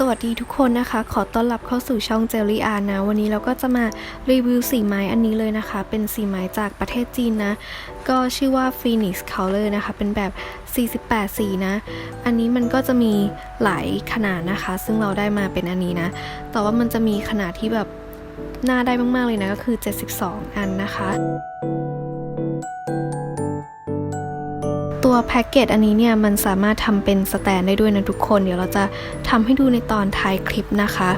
สวัสดีทุกคนนะคะ ขอต้อนรับเข้าสู่ช่องเจลลี่อาร์นะ วันนี้เราก็จะมารีวิวสีไม้อันนี้เลยนะคะ เป็นสีไม้จากประเทศจีนนะ ก็ชื่อว่า Phoenix Color นะคะ เป็นแบบ 48 สีนะ อันนี้มันก็จะมีหลายขนาดนะคะ ซึ่งเราได้มาเป็นอันนี้นะ แต่ว่ามันจะมีขนาดที่แบบน่าได้มาก ๆ เลยนะ ก็คือ 72 อันนะคะ แพ็กเกจอันนี้เนี่ยมันสามารถทำเป็นสแตนได้ด้วยนะทุกคน เดี๋ยวเราจะทำให้ดูในตอนท้ายคลิปนะคะ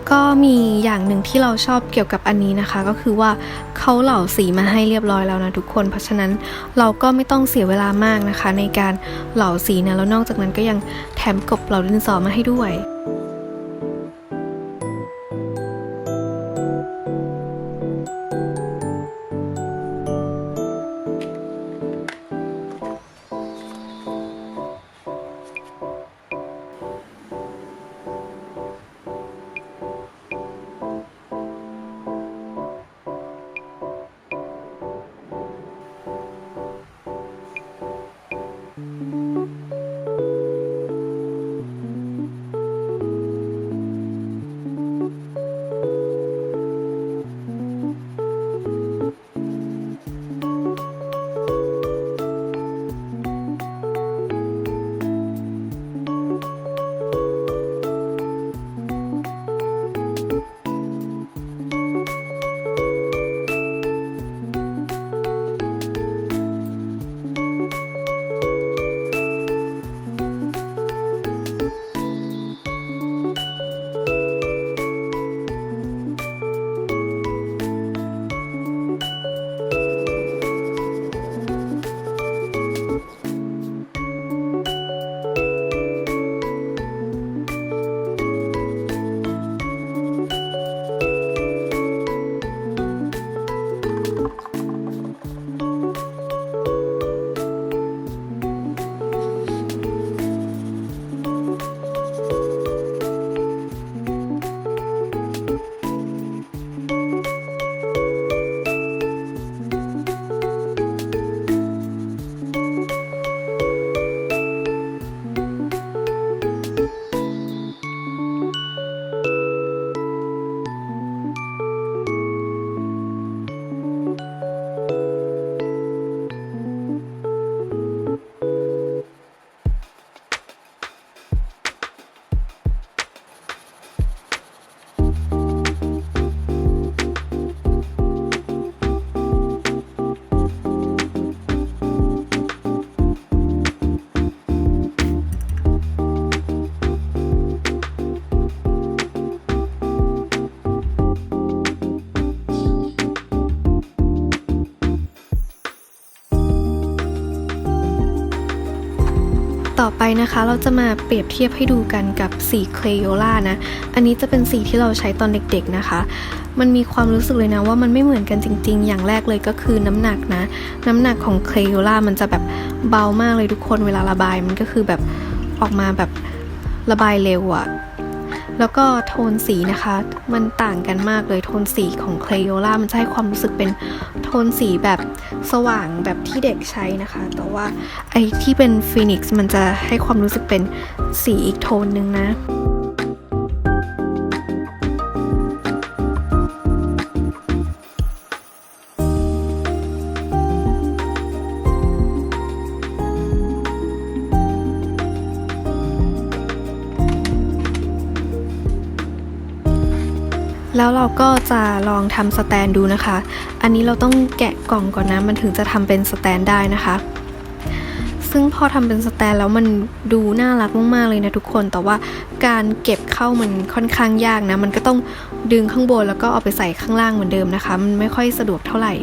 แล้วก็มีอย่างหนึ่งที่เราชอบเกี่ยวกับอันนี้นะคะ ก็คือว่าเขาเหล่าสีมาให้เรียบร้อยแล้วนะทุกคน เพราะฉะนั้นเราก็ไม่ต้องเสียเวลามากนะคะ ในการเหล่าสีนะแล้วนอกจากนั้นก็ยังแถมกบเหล่าดินสอมาให้ด้วย ต่อไปนะคะเราจะมาเปรียบเทียบให้ดูกันกับสีเคลโยล่านะ อันนี้จะเป็นสีที่เราใช้ตอนเด็กๆนะคะ มันมีความรู้สึกเลยนะว่ามันไม่เหมือนกันจริง ๆ อย่างแรกเลยก็คือน้ำหนักนะ น้ำหนักของเคลโยล่ามันจะแบบเบามากเลยทุกคนเวลาระบายมันก็คือแบบออกมาแบบระบายเร็วอะ แล้วก็โทนสีนะคะ มันต่างกันมากเลยโทนสีของเคลโยล่ามันจะให้ความรู้สึกเป็นโทนสีแบบสว่างแบบที่เด็กใช้นะคะ แต่ว่าไอที่เป็นฟีนิกซ์มันจะให้ความรู้สึกเป็นสีอีกโทนหนึ่งนะ แล้วเราก็จะลองทำสแตนดูนะคะ อันนี้เราต้องแกะกล่องก่อนนะ มันถึงจะทำเป็นสแตนได้นะคะ ซึ่งพอทำเป็นสแตนแล้วมันดูน่ารักมากๆเลยนะทุกคน แต่ว่าการเก็บเข้ามันค่อนข้างยากนะ มันก็ต้องดึงข้างบนแล้วก็เอาไปใส่ข้างล่างเหมือนเดิมนะคะ มันไม่ค่อยสะดวกเท่าไหร่